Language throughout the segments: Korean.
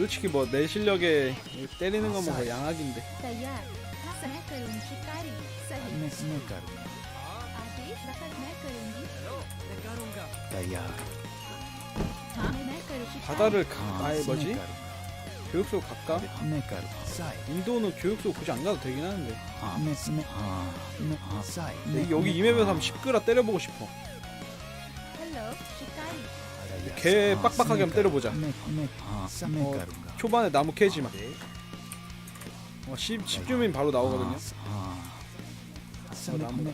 솔직히 뭐 내 실력에 때리는 건뭐 뭐 양악인데. 바다를 가, 아예 뭐지? 교육소 갈까? 인도는 교육소 굳이 안 가도 되긴 하는데. 여기 이맵에서 한번 시끄라 때려보고 싶어. 개 빡빡하게 한번 때려보자. 어, 초반에 나무 캐지만. 어, 10, 10주민 바로 나오거든요. 어, 나무.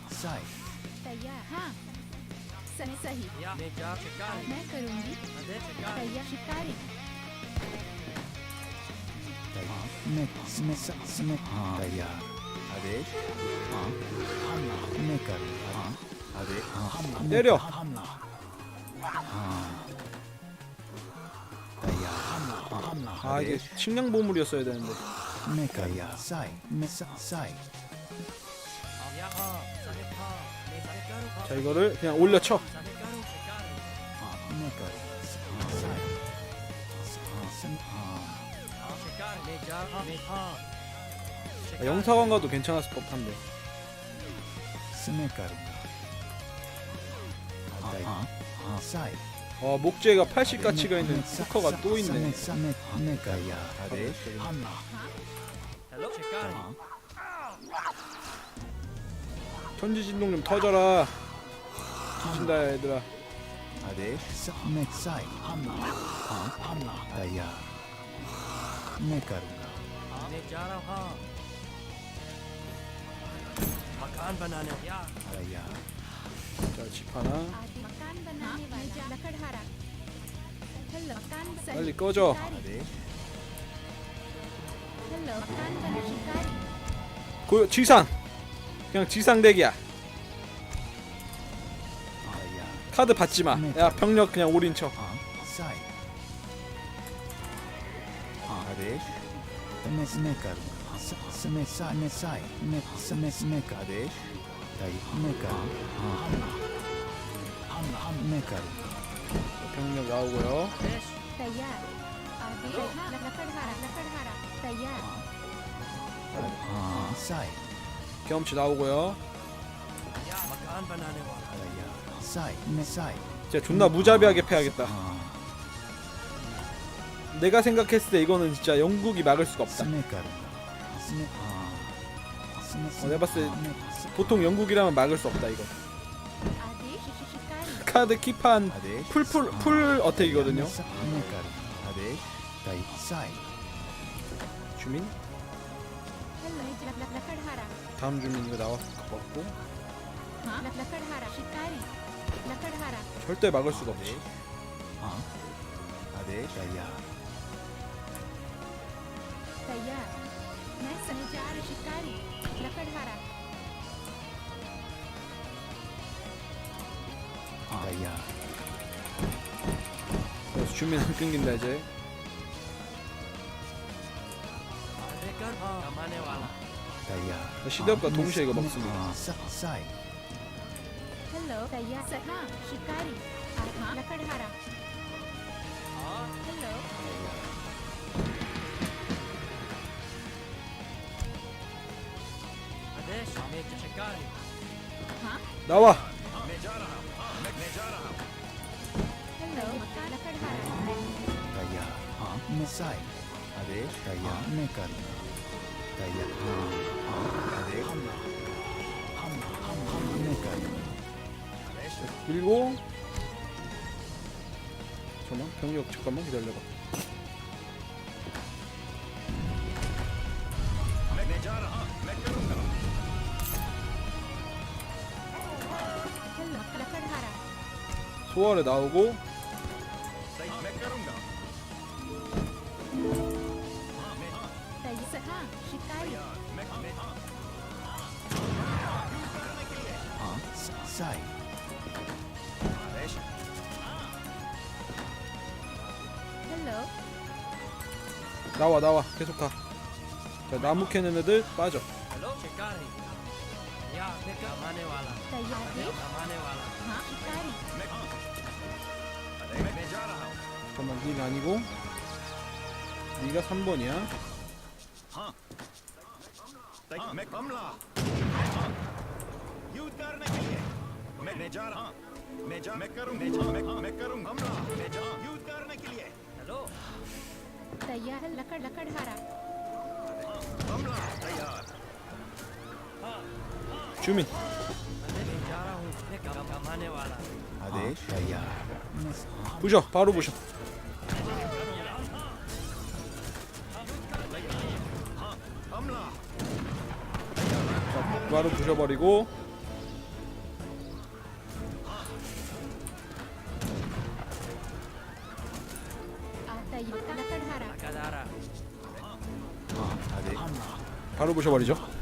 때려. 아 이게 식량 보물이었어야 되는데. 메카야 사이 메사 사이 자 이거를 그냥 올려쳐. 아, 아 영사관 가도 괜찮았을 법한데. 스메카루 아아 사이 어 목재가 80 가치가 있는 스커가 또 있네. 아, 네. 천지 진동 좀 터져라. 미친다 얘들아. 아, 네. 아, 야. 자, 집 하나. 빨리 꺼져. 네. 고 지상. 그냥 지상 대기야. 카드 받지 마. 야 병력 그냥 올인 쳐. 아, 네. हाँ साई हाँ आदेश मैं मैं करूँगा हाँ, स- समय साई मैं साई मैं समय समय का आदेश तैयार मैं करूँगा हाँ हमला हमला हम मैं करूँगा 병력 나오고요 तैयार आदेश हाँ लकड़हारा लकड़हारा तैयार हाँ साई 경험치 나오고요 मकान बनाने वाला तैयार साई मैं साई 진짜 존나 무자비하게 패야겠다 हाँ 내가 생각했을 때 이거는 진짜 영국이 막을 수가 없다 어, 내가 봤을 때 보통 영국이라면 막을 수 없다 이거. 카드 키판 풀풀 풀 어택이거든요. 네. 주민? 다음 주민 이거 나왔을 것 같고 절대 막을 수가 없지. 아네 다이아. 다이아. 아야. 수준민 안 끊긴다 이제. 다이야. 어, 시대업과 동시에 이거 먹습니다. 헬로 다이야. 사카 히카리. 아하. 라카르하라. 헬로. 나와. 다이아. 메사이. 아데 다이아. 메카리 다이아. 아데 메카리 그리고 잠깐만 병력 잠깐만 기다려봐. 초월에 나오고 나와 나와. 계속 가. 자 나무 캐는 애들 빠져. 잠깐만 닌 아니고 네가 3번이야 हाँ, मैं कमला युद्ध करने के लिए मैं मैं जा रहा मैं जा मैं करूं मैं जा मैं मैं करूं हमला मैं जा युद्ध करने के लिए हेलो तैयार है लकड़ लकड़हारा हमला तैयार 주민 मैं भी 아네 야야 부셔 바로 부셔. 바로 부셔버리고. 아, 바로 부셔버리죠.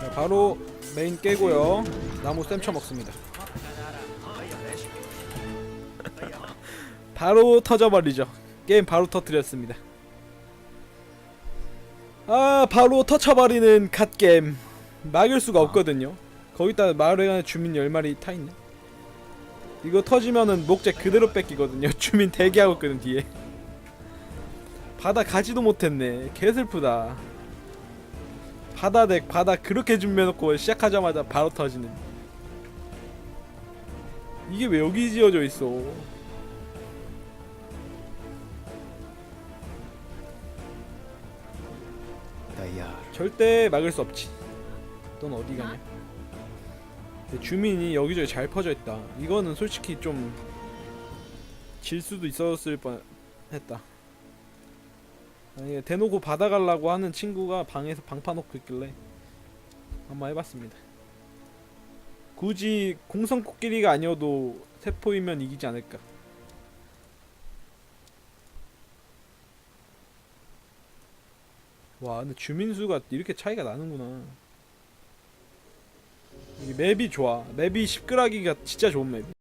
네, 바로 메인 깨고요. 나무 쌤쳐 먹습니다. 바로 터져버리죠. 게임 바로 터뜨렸습니다. 아 바로 터쳐버리는 갓게임. 막을 수가 없거든요. 거기다 마을에 가는 주민 10마리 타있네. 이거 터지면은 목재 그대로 뺏기거든요. 주민 대기하고 끄는 뒤에. 바다 가지도 못했네. 개슬프다. 바다 덱 바다 그렇게 준비해놓고 시작하자마자 바로 터지는. 이게 왜 여기 지어져 있어? 절대 막을 수 없지. 넌 어디 가냐? 근데 주민이 여기저기 잘 퍼져 있다. 이거는 솔직히 좀 질 수도 있었을 뻔했다. 아니 대놓고 받아가려고 하는 친구가 방에서 방파 놓고 있길래 한번 해봤습니다. 굳이 공성 코끼리가 아니어도 세포이면 이기지 않을까. 와 근데 주민 수가 이렇게 차이가 나는구나 맵이 좋아. 맵이 시끄라기가 진짜 좋은 맵